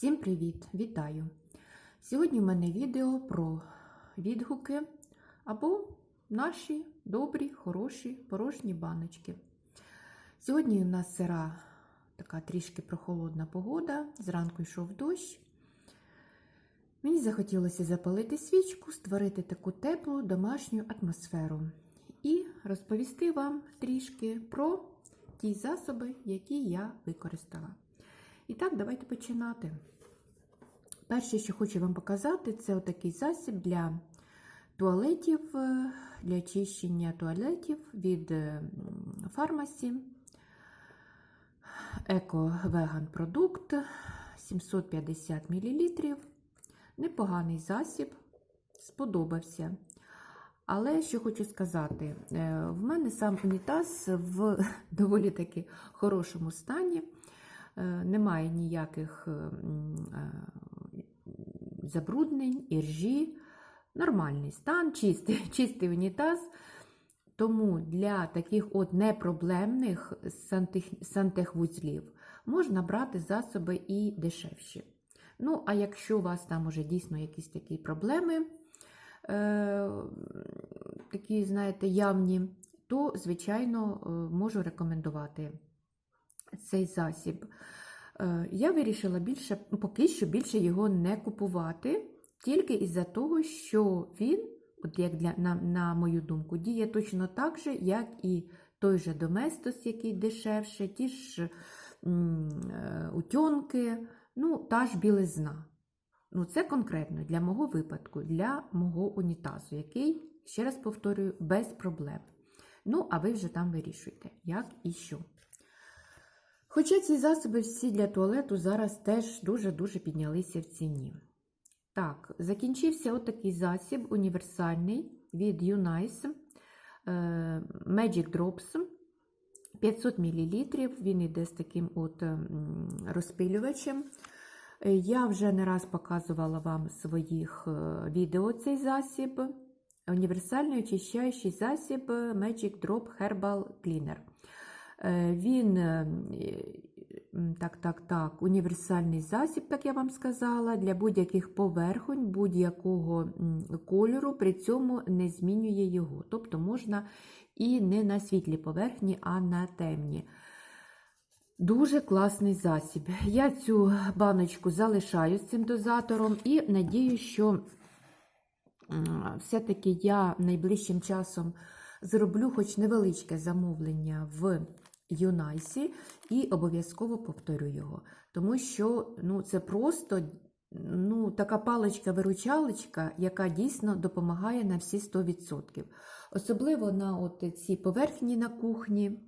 Всім привіт! Вітаю! Сьогодні в мене відео про відгуки або наші добрі, хороші, порожні баночки. Сьогодні у нас сира така трішки прохолодна погода, зранку йшов дощ. Мені захотілося запалити свічку, створити таку теплу домашню атмосферу і розповісти вам трішки про ті засоби, які я використала. І так, давайте починати. Перше, що хочу вам показати, це отакий засіб для туалетів, е, для очищення туалетів від фармасі. Еко-веган продукт 750 мл. Непоганий засіб, сподобався. Але що хочу сказати, е, в мене сам унітаз в доволі таки хорошому стані. Немає ніяких забруднень, іржі, нормальний стан, чистий, чистий унітаз. Тому для таких от непроблемних сантехвузлів можна брати засоби і дешевші. Ну, а якщо у вас там уже дійсно якісь такі проблеми, е, такі, знаєте, явні, то, звичайно, можу рекомендувати цей засіб. Я вирішила більше, поки що більше його не купувати, тільки із-за того, що він, от як для, на, на мою думку, діє точно так же, як і той же Доместос, який дешевше, ті ж м, утьонки, ну, та ж білизна. Ну, Це конкретно для мого випадку, для мого унітазу, який, ще раз повторюю, без проблем. Ну, а ви вже там вирішуєте, як і що. Хоча ці засоби всі для туалету зараз теж дуже-дуже піднялися в ціні. Так, закінчився отакий засіб універсальний від Unice Magic Drops 500 мл. Він йде з таким от розпилювачем. Я вже не раз показувала вам своїх відео цей засіб. Універсальний очищаючий засіб Magic Drop Herbal Cleaner. Він так, так, так, універсальний засіб, так я вам сказала, для будь-яких поверхонь, будь-якого кольору, при цьому не змінює його. Тобто можна і не на світлій поверхні, а на темні. Дуже класний засіб. Я цю баночку залишаю з цим дозатором і надію, що все-таки я найближчим часом зроблю хоч невеличке замовлення в Юнайсі і обов'язково повторю його. Тому що ну, це просто ну, така паличка-виручалочка, яка дійсно допомагає на всі 100%. Особливо на от ці поверхні на кухні,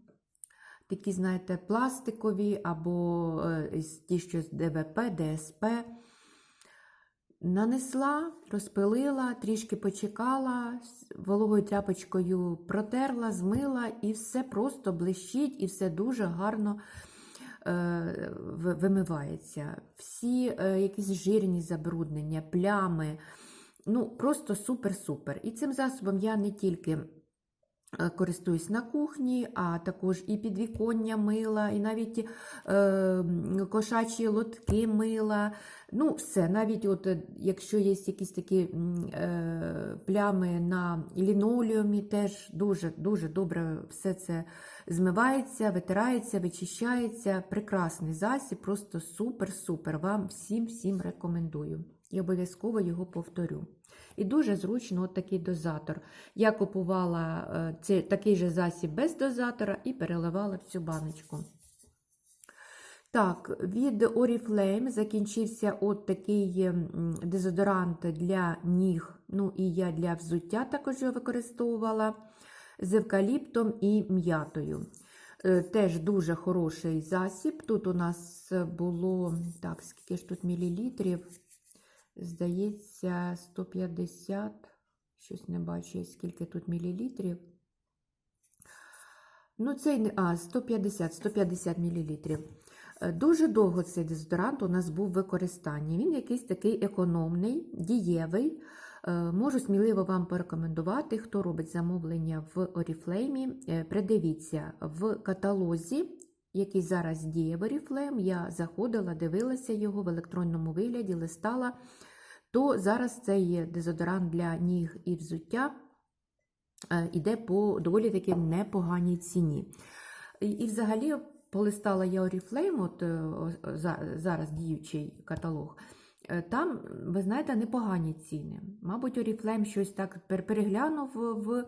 такі, знаєте, пластикові або е, ті, що з ДВП, ДСП. Нанесла, розпилила, трішки почекала, вологою тряпочкою протерла, змила, і все просто блищить, і все дуже гарно е, вимивається. Всі е, якісь жирні забруднення, плями. Ну, просто супер-супер. І цим засобом я не тільки. Е, користуюсь на кухні, а також і підвіконня мила, і навіть е, кошачі лотки мила. Ну, все, навіть от, е, якщо є якісь такі е, плями на лінолеумі, теж дуже-дуже добре все це змивається, витирається, вичищається. Прекрасний засіб, просто супер-супер. Вам всім-всім рекомендую. І обов'язково його повторю. І дуже зручно от такий дозатор. Я купувала е, цей, такий же засіб без дозатора і переливала в цю баночку. Так, від Oriflame закінчився от такий дезодорант для ніг, ну і я для взуття також його використовувала з евкаліптом і м'ятою. Е, теж дуже хороший засіб. Тут у нас було, так, скільки ж тут мілілітрів? Здається, 150, щось не бачу, скільки тут мілілітрів. Ну, цей а, 150 150 мл. Дуже довго цей дезодорант у нас був в використанні. Він якийсь такий економний, дієвий. Е, можу сміливо вам порекомендувати, хто робить замовлення в Oriflame. Е, придивіться в каталозі який зараз діє в Oriflame, я заходила, дивилася його в електронному вигляді, листала, то зараз це є дезодорант для ніг і взуття, е, іде по доволі таки непоганій ціні. І, взагалі полистала я Oriflame, от е, зараз діючий каталог. Е, Там, ви знаєте, непогані ціни. Мабуть, Oriflame щось так переглянув в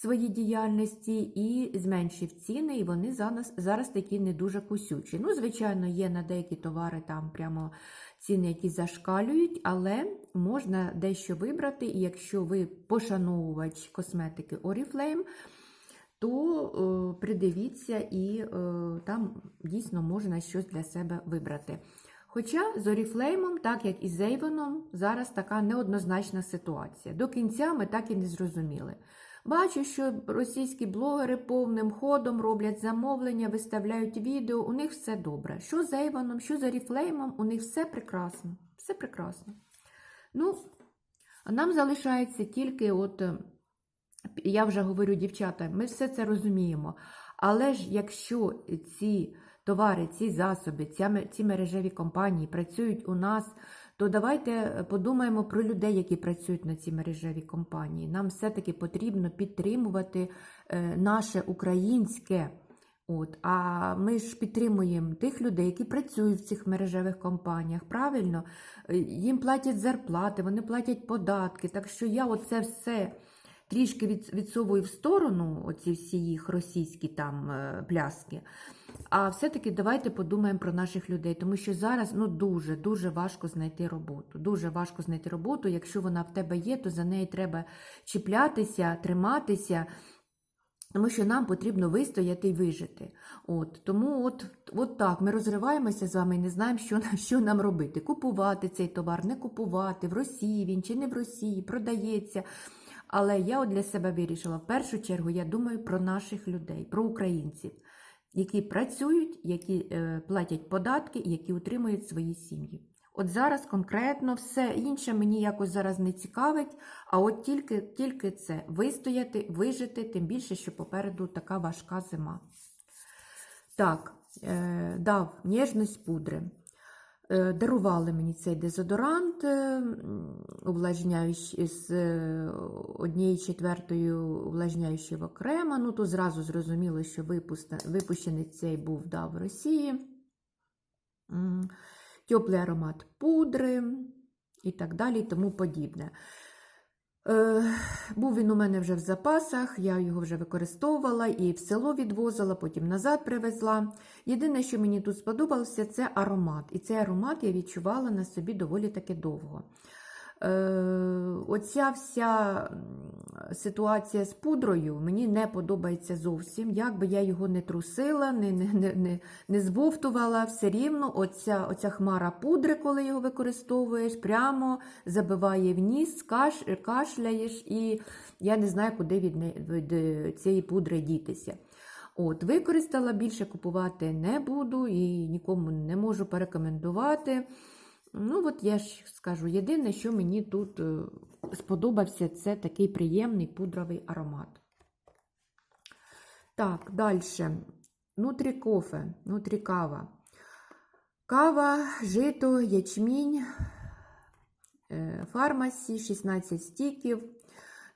своїй діяльності і зменшив ціни, і вони зараз, зараз такі не дуже кусючі. Ну, звичайно, є на деякі товари там прямо ціни, які зашкалюють, але можна дещо вибрати, і якщо ви пошановувач косметики Oriflame, то е, придивіться і е, там дійсно можна щось для себе вибрати. Хоча з Oriflame, так як і з Avon, зараз така неоднозначна ситуація. До кінця ми так і не зрозуміли. Бачу, що російські блогери повним ходом роблять замовлення, виставляють відео, у них все добре. Що з Avon, що з Oriflame, у них все прекрасно. Все прекрасно. Ну, нам залишається тільки от. е, я вже говорю, дівчата, ми все це розуміємо. Але ж якщо ці товари, ці засоби, ці мережеві компанії працюють у нас, то давайте подумаємо про людей, які працюють на ці мережеві компанії. Нам все-таки потрібно підтримувати е, наше українське. От, а ми ж підтримуємо тих людей, які працюють в цих мережевих компаніях. Правильно, Е, їм платять зарплати, вони платять податки. Так що я оце все трішки відсовую в сторону, оці всі їх російські там е, пляски. А все-таки давайте подумаємо про наших людей, тому що зараз ну дуже дуже важко знайти роботу. Дуже важко знайти роботу. Якщо вона в тебе є, то за неї треба чіплятися, триматися. Тому що нам потрібно вистояти і вижити. От, тому от, от так, ми розриваємося з вами і не знаємо, що, що нам робити. Купувати цей товар, не купувати, в Росії він чи не в Росії, продається. Але я от для себе вирішила, в першу чергу я думаю про наших людей, про українців, які працюють, які е, платять податки, які утримують свої сім'ї. От зараз конкретно все інше мені якось зараз не цікавить, а от тільки, тільки це вистояти, вижити, тим більше, що попереду така важка зима. Так, е, дав ніжність пудри. Е, Дарували мені цей дезодорант е, увлажняючий з однієї однією четвертою увлажняючого окремо. Ну, то зразу зрозуміло, що випущений цей був да, в Росії. Теплий аромат пудри і так далі, тому подібне. Е, був він у мене вже в запасах, я його вже використовувала і в село відвозила, потім назад привезла. Єдине, що мені тут сподобалося, це аромат. І цей аромат я відчувала на собі доволі таки довго. Е, оця вся ситуація з пудрою мені не подобається зовсім. Як би я його не трусила, не, не, не, не, не збовтувала, все рівно оця, оця хмара пудри, коли його використовуєш, прямо забиває в ніс, каш, кашляєш, і я не знаю, куди від, від е, цієї пудри дітися. От, використала, більше купувати не буду і нікому не можу порекомендувати. Ну, от я ж скажу, єдине, що мені тут е, сподобався, це такий приємний пудровий аромат. Так, далі. Нутрі кофе, нутрі кава. Кава, жито, ячмінь, е, фармасі, 16 стіків.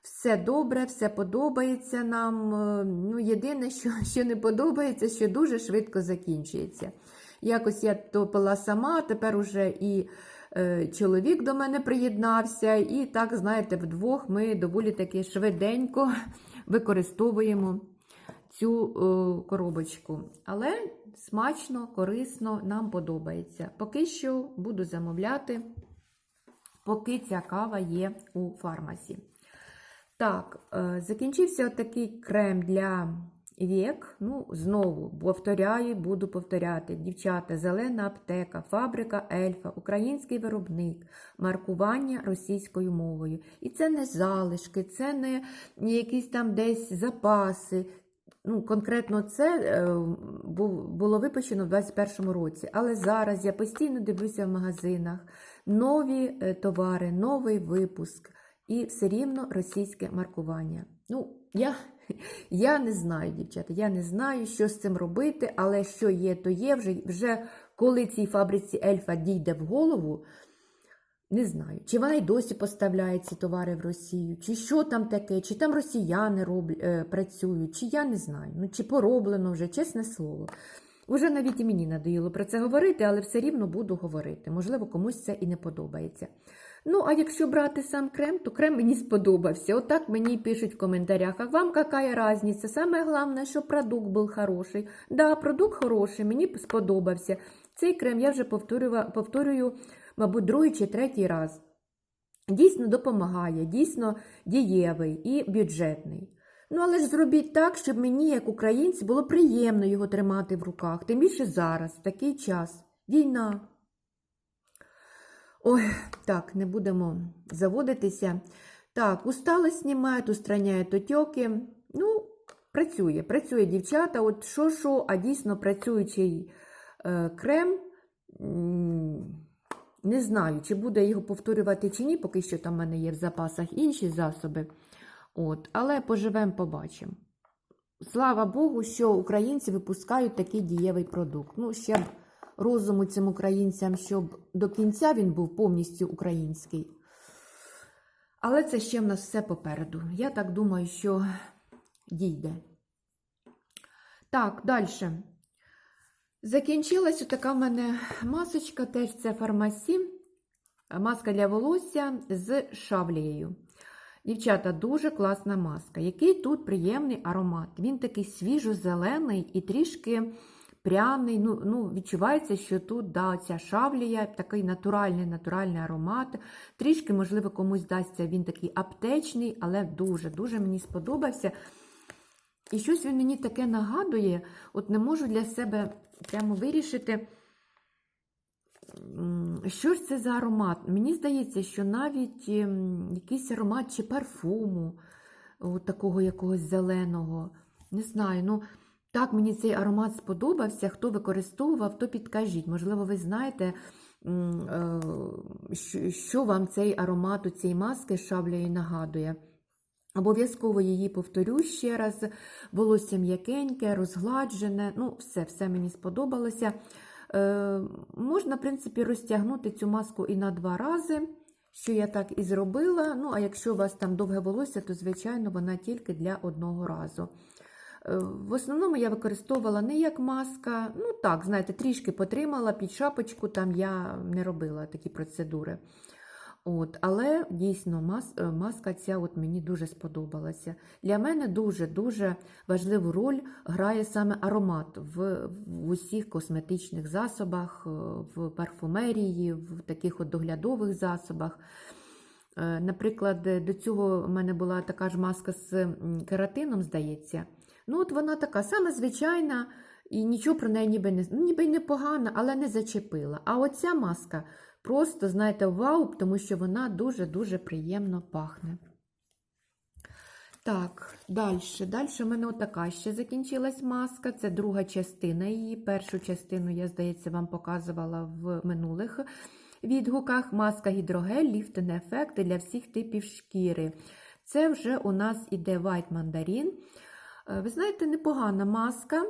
Все добре, все подобається нам. Е, Ну, єдине, що, що не подобається, що дуже швидко закінчується. Якось я то пила сама, тепер уже і е, чоловік до мене приєднався, і так, знаєте, вдвох ми доволі таки швиденько використовуємо цю е, коробочку. Але смачно, корисно, нам подобається. Поки що буду замовляти, поки ця кава є у фармасі. Так, е, закінчився такий крем для вік. Ну, знову повторяю, буду повторяти. Дівчата, зелена аптека, фабрика Ельфа, український виробник, маркування російською мовою. І це не залишки, це не якісь там десь запаси. Ну, конкретно це е, було випущено в 2021 році. Але зараз я постійно дивлюся в магазинах нові е, товари, новий випуск і все рівно російське маркування. Ну, я, я не знаю, дівчата, я не знаю, що з цим робити, але що є, то є. Вже, вже коли цій фабриці Ельфа дійде в голову, не знаю, чи вона й досі поставляє ці товари в Росію, чи що там таке, чи там росіяни роб, е, працюють, чи я не знаю, ну чи пороблено вже, чесне слово. Уже навіть і мені надоїло про це говорити, але все рівно буду говорити. Можливо, комусь це і не подобається. Ну, а якщо брати сам крем, то крем мені сподобався. Отак мені пишуть в коментарях. А вам яка різниця? Саме головне, що продукт був хороший. Да, продукт хороший, мені сподобався. Цей крем я вже повторюю, мабуть, другий чи третій раз. Дійсно допомагає, дійсно дієвий і бюджетний. Ну, але ж зробіть так, щоб мені, як українці, було приємно його тримати в руках. Тим більше зараз, в такий час. Війна. Ой, так, не будемо заводитися. Так, усталость знімають, устраняють отеки. Ну, працює, працює дівчата. От що, що, а дійсно працюючий е, крем. Не знаю, чи буде його повторювати чи ні, поки що там в мене є в запасах інші засоби. От, але поживемо, побачимо. Слава Богу, що українці випускають такий дієвий продукт. Ну, ще б розуму цим українцям, щоб до кінця він був повністю український. Але це ще в нас все попереду. Я так думаю, що дійде. Так, далі. Закінчилась така в мене масочка, теж це фармасі. Маска для волосся з шавлією. Дівчата, дуже класна маска. Який тут приємний аромат. Він такий свіжо-зелений і трішки пряний. Ну, ну, Відчувається, що тут да, ця шавлія, такий натуральний натуральний аромат. Трішки, можливо, комусь дасться він такий аптечний, але дуже-дуже мені сподобався. І щось він мені таке нагадує, от не можу для себе прямо вирішити. Що ж це за аромат? Мені здається, що навіть ем, якийсь аромат чи парфуму, от такого якогось зеленого. Не знаю, ну так мені цей аромат сподобався. Хто використовував, то підкажіть. Можливо, ви знаєте, е, що- вам цей аромат у цієї маски шаблею нагадує. Обов'язково її повторю ще раз. Волосся м'якеньке, розгладжене. Ну, все, все мені сподобалося. Е, можна, в принципі, розтягнути цю маску і на два рази, що я так і зробила. Ну, а якщо у вас там довге волосся, то, звичайно, вона тільки для одного разу. Е, В основному я використовувала не як маска, ну так, знаєте, трішки потримала під шапочку, там я не робила такі процедури. От, але дійсно мас, е, маска ця от мені дуже сподобалася. Для мене дуже-дуже важливу роль грає саме аромат в, в усіх косметичних засобах, е, в парфумерії, в таких от доглядових засобах. Е, Наприклад, до цього в мене була така ж маска з кератином, здається. Ну, от вона така саме звичайна, і нічого про неї ніби не ніби й непогана, але не зачепила. А оця маска просто, знаєте, вау, тому що вона дуже-дуже приємно пахне. Так, далі. Далі в мене отака ще закінчилась маска. Це друга частина її. Першу частину, я, здається, вам показувала в минулих відгуках. Маска гідрогель, ліфтинг ефект для всіх типів шкіри. Це вже у нас іде White Mandarin. Е, Ви знаєте, непогана маска.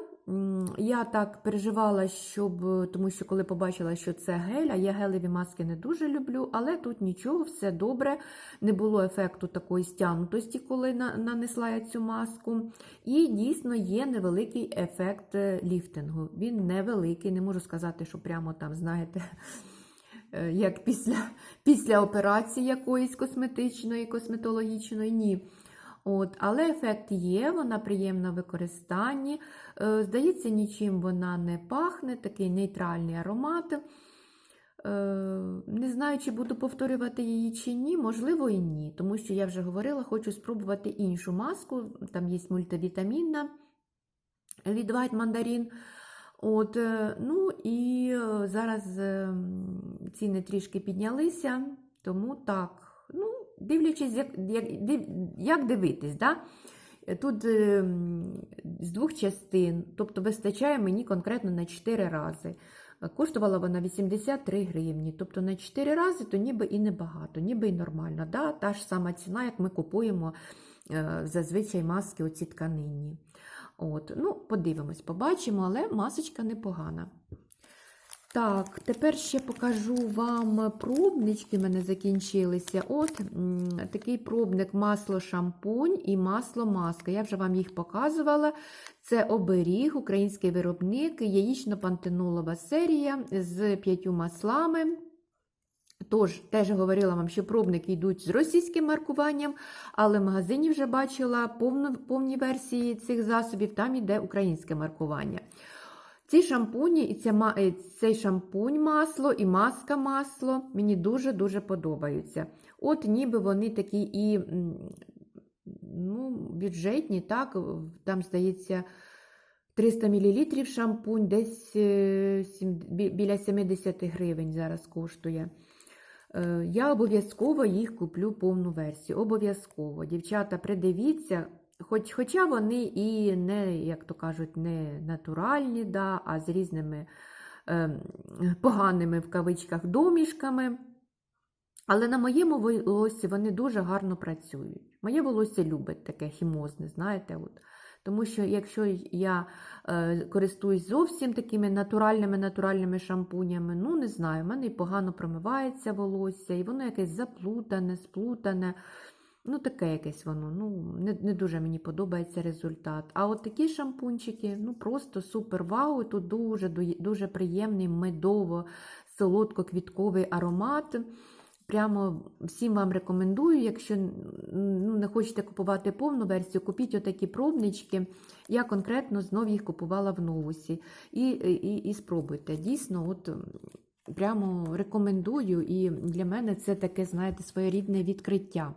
Я так переживала, щоб, тому що коли побачила, що це гель, а я гелеві маски не дуже люблю, але тут нічого, все добре. Не було ефекту такої стягнутості, коли нанесла я цю маску. І дійсно є невеликий ефект е, ліфтингу. Він невеликий, не можу сказати, що прямо там, знаєте. е, Як після, після операції якоїсь косметичної, косметологічної, ні. От, але ефект є, вона приємна в використанні. Е, Здається, нічим вона не пахне, такий нейтральний аромат. Е, Не знаю, чи буду повторювати її чи ні, можливо, і ні. Тому що я вже говорила, хочу спробувати іншу маску. Там є мультивітамінна від White Mandarin. От, е, ну і е, зараз е, ціни трішки піднялися, тому так. Ну, дивлячись, як, як, див- як дивитись, да? Тут е, з двох частин, тобто вистачає мені конкретно на 4 рази. Коштувала вона 83 гривні, тобто на 4 рази, то ніби і небагато, ніби і нормально. Да? Та ж сама ціна, як ми купуємо е, зазвичай маски оці тканинні. От, ну, подивимось, побачимо, але масочка непогана. Так, тепер ще покажу вам пробнички, в мене закінчилися. От такий пробник масло шампунь і масло маска. Я вже вам їх показувала. Це оберіг, український виробник, яєчно-пантенолова серія з п'ятью маслами. Тож, теж говорила вам, що пробники йдуть з російським маркуванням, але в магазині вже бачила повну, повні версії цих засобів, там йде українське маркування. Ці шампуні, і ця, е, цей шампунь масло і маска масло мені дуже-дуже подобаються. От ніби вони такі і ну, бюджетні, так, там, здається, 300 мл шампунь, десь е, біля 70 гривень зараз коштує. Е, Я обов'язково їх куплю повну версію. Обов'язково. Дівчата, придивіться, хоч, хоча вони і не, як то кажуть, не натуральні, да, а з різними е, поганими в кавичках домішками. Але на моєму волоссі вони дуже гарно працюють. Моє волосся любить таке хімозне, знаєте. От. Тому що якщо я е, користуюсь зовсім такими натуральними натуральними шампунями, ну не знаю, в мене і погано промивається волосся, і воно якесь заплутане, сплутане. Ну, таке якесь воно. Ну, не, не дуже мені подобається результат. А от такі шампунчики, ну просто супер вау. Тут дуже, дуже приємний медово-солодко-квітковий аромат. Прямо всім вам рекомендую, якщо ну, не хочете купувати повну версію, купіть отакі пробнички. Я конкретно знов їх купувала в новусі. І, і, і спробуйте. Дійсно, от прямо рекомендую, і для мене це таке, знаєте, своєрідне відкриття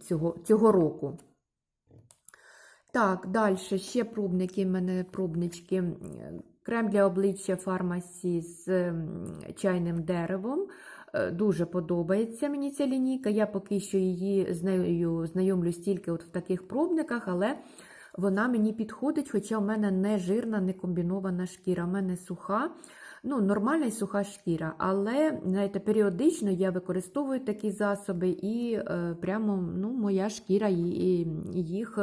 цього, цього року. Так, далі ще пробники, в мене пробнички. Крем для обличчя фармасі з чайним деревом. Е, Дуже подобається мені ця лінійка. Я поки що її з знайомлюсь тільки от в таких пробниках, але вона мені підходить, хоча в мене не жирна, не комбінована шкіра, в мене суха. Ну, нормальна і суха шкіра, але знаєте, періодично я використовую такі засоби, і е, прямо ну, моя шкіра їх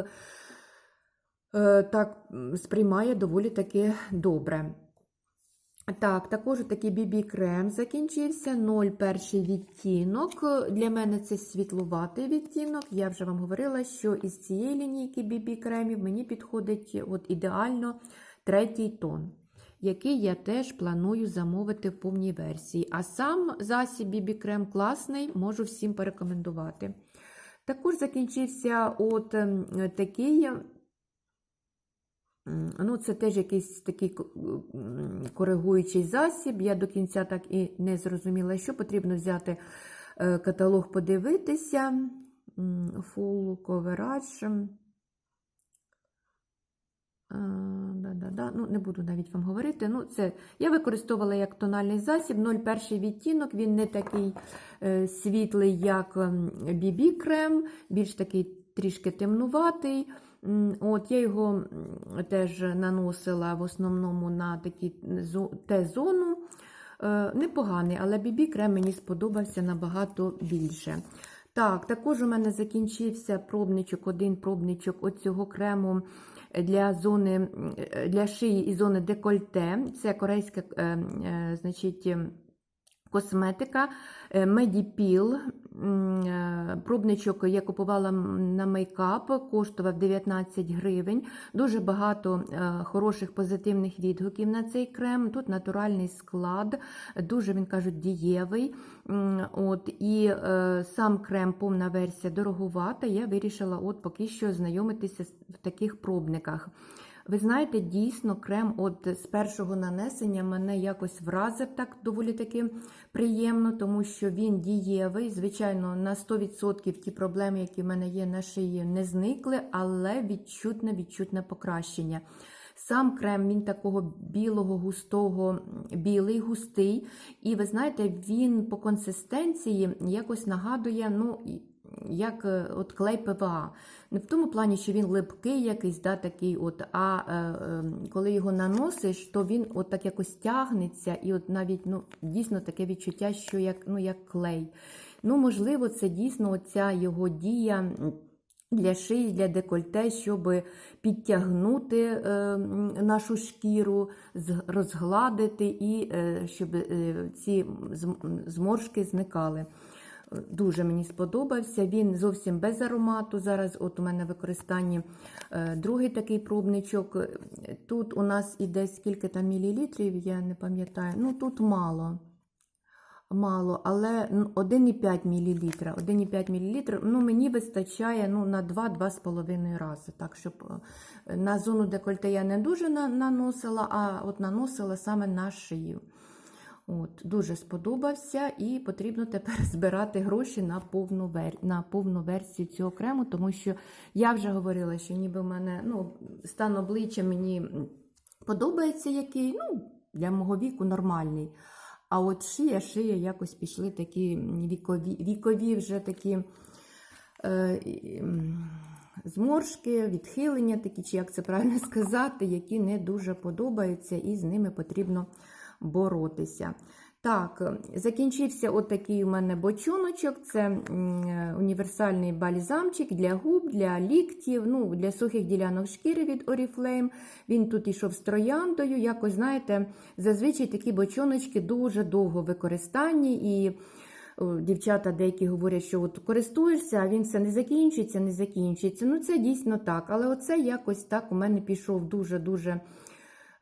е, так сприймає доволі таки добре. Так, також такий BB-крем закінчився. 0 перший відтінок. Для мене це світлуватий відтінок. Я вже вам говорила, що із цієї лінійки BB-кремів мені підходить от ідеально третій тон, який я теж планую замовити в повній версії. А сам засіб BB-крем класний, можу всім порекомендувати. Також закінчився от ем, такий. Ну, це теж якийсь такий коригуючий засіб. Я до кінця так і не зрозуміла, що потрібно взяти е, каталог, подивитися. Full coverage. Е, Да-да-да. Ну, не буду навіть вам говорити. Ну, це я використовувала як тональний засіб. 0,1 відтінок, він не такий е, світлий, як BB-крем, більш такий трішки темнуватий. От, я його теж наносила в основному на такі Т-зону. Е, Непоганий, але BB-крем мені сподобався набагато більше. Так, також у мене закінчився пробничок, один пробничок оцього крему для зони е, для шиї і зони декольте. Це корейська е, е, значить, ем, косметика е, Medipil. М, е, Пробничок я купувала на мейкап, коштував 19 гривень. Дуже багато е, хороших позитивних відгуків на цей крем. Тут натуральний склад, дуже він кажуть, дієвий. От, і е, сам крем, повна версія дороговата. Я вирішила от поки що знайомитися в таких пробниках. Ви знаєте, дійсно, крем от з першого нанесення мене якось вразив так доволі таки приємно, тому що він дієвий. Звичайно, на 100% ті проблеми, які в мене є на шиї, не зникли, але відчутне відчутне покращення. Сам крем він такого білого, густого, білий, густий. І ви знаєте, він по консистенції якось нагадує, ну, як е, от клей ПВА. Не в тому плані, що він липкий якийсь, да, такий, от, а е, е, коли його наносиш, то він от так якось тягнеться, і от навіть ну, дійсно таке відчуття, що як, ну, як клей. Ну, можливо, це дійсно оця його дія. Для шиї, для декольте, щоб підтягнути е, нашу шкіру, розгладити і е, щоб е, ці зморшки зникали. Дуже мені сподобався. Він зовсім без аромату. Зараз от у мене в використанні е, другий такий пробничок. Е, Тут у нас іде скільки там мілілітрів, я не пам'ятаю. Ну тут мало. Мало, але ну, 1,5 мл. 1,5 мл ну, мені вистачає ну, на 2-2,5 рази. Так, щоб е, на зону декольте я не дуже наносила, а от наносила саме на шию. От, дуже сподобався, і потрібно тепер збирати гроші на повну, вер... на повну версію цього крему, тому що я вже говорила, що ніби в мене ну, стан обличчя мені подобається який, ну, для мого віку нормальний. А от шия, шия якось пішли такі вікові, вікові вже такі е, м, зморшки, відхилення, такі, чи як це правильно сказати, які не дуже подобаються, і з ними потрібно боротися. Так, закінчився отакий у мене бочоночок. Це е, універсальний бальзамчик для губ, для ліктів, ну, для сухих ділянок шкіри від Oriflame. Він тут ішов з трояндою. Якось, знаєте, зазвичай такі бочоночки дуже довго використанні. І дівчата деякі говорять, що от користуєшся, а він все не закінчується, не закінчується. Ну, це дійсно так. Але оце якось так у мене пішов дуже-дуже.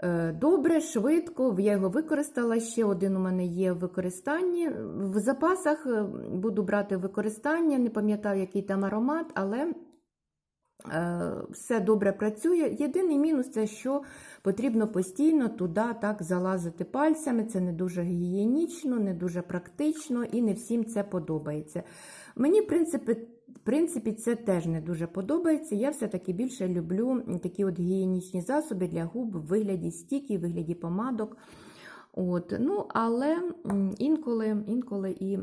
Е, Добре, швидко, я його використала. Ще один у мене є в використанні. В запасах е, буду брати використання, не пам'ятаю, який там аромат, але е, все добре працює. Єдиний мінус це, що потрібно постійно туди так залазити пальцями. Це не дуже гігієнічно, не дуже практично і не всім це подобається. Мені, в принципі, в принципі, це теж не дуже подобається. Я все-таки більше люблю такі от гігієнічні засоби для губ в вигляді стіків, в вигляді помадок. От, ну, але інколи, інколи і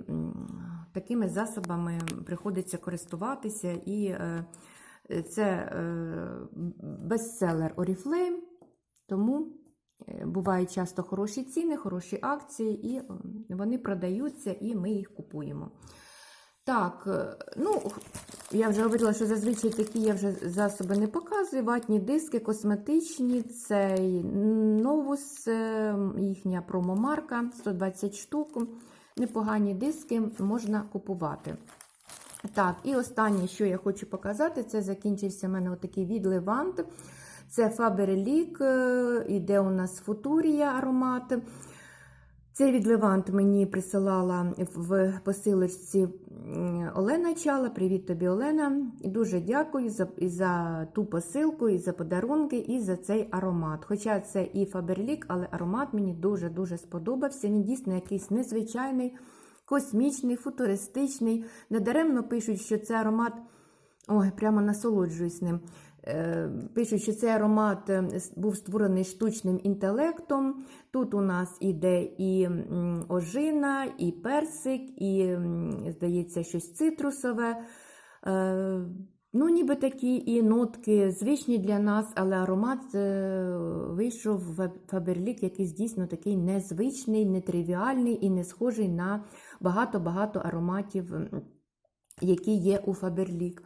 такими засобами приходиться користуватися, і е, це е, бестселер Oriflame, тому е, бувають часто хороші ціни, хороші акції, і вони продаються, і ми їх купуємо. Так, е, ну, я вже говорила, що зазвичай такі я вже засоби не показую. Ватні диски косметичні, це Novus, е, їхня промомарка, 120 штук. Непогані диски можна купувати. Так, і останнє, що я хочу показати, це закінчився в мене отакий відливант. Це е, іде у нас Futuria аромат. Цей відливант мені присилала в посилочці Олена Чала. Привіт тобі, Олена. І Дуже дякую за, і за ту посилку, і за подарунки, і за цей аромат. Хоча це і Фаберлік, але аромат мені дуже-дуже сподобався. Він дійсно якийсь незвичайний, космічний, футуристичний. Недаремно пишуть, що це аромат. Ой, прямо насолоджуюсь ним. Е, Пишуть, що цей аромат е, був створений штучним інтелектом. Тут у нас іде і ожина, і персик, і, здається, щось цитрусове. Е, Ну, ніби такі і нотки звичні для нас, але аромат вийшов в Фаберлік якийсь дійсно такий незвичний, нетривіальний і не схожий на багато-багато ароматів, які є у Фаберлік.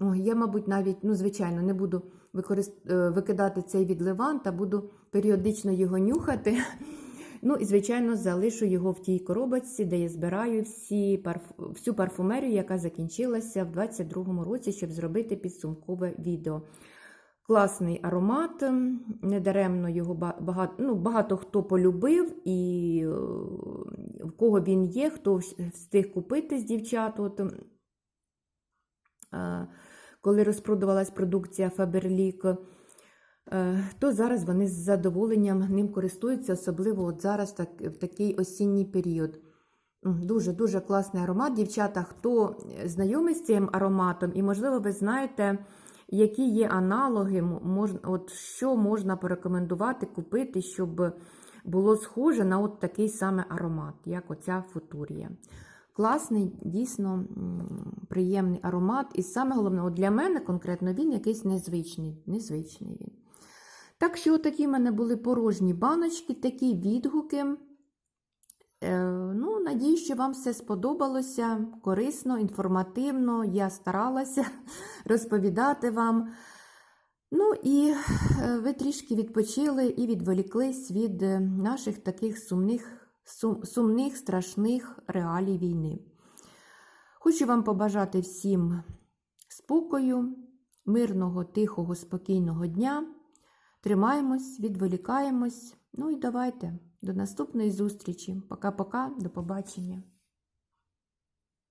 Ой, я, мабуть, навіть, ну, звичайно, не буду використ... е, викидати цей відливант, а буду періодично його нюхати. Ну і, звичайно, залишу його в тій коробочці, де я збираю всі парф... всю парфумерію, яка закінчилася в 2022 році, щоб зробити підсумкове відео. Класний аромат, недаремно його багато, ну, багато хто полюбив, і е, в кого він є, хто встиг купити з дівчат. От, е, коли розпродавалась продукція Фаберлік, то зараз вони з задоволенням ним користуються, особливо от зараз так, в такий осінній період. Дуже-дуже класний аромат. Дівчата, хто знайомий з цим ароматом, і, можливо, ви знаєте, які є аналоги, от що можна порекомендувати купити, щоб було схоже на от такий саме аромат, як оця футурія. Класний, дійсно приємний аромат. І саме головне, от для мене конкретно він якийсь незвичний. незвичний він. Так що такі в мене були порожні баночки, такі відгуки. Е, Ну, надію, що вам все сподобалося, корисно, інформативно. Я старалася розповідати вам. Ну і е, ви трішки відпочили і відволіклись від е, наших таких сумних, сум, сумних, страшних реалій війни. Хочу вам побажати всім спокою, мирного, тихого, спокійного дня. Тримаємось, відволікаємось. Ну і давайте до наступної зустрічі. Пока-пока, до побачення.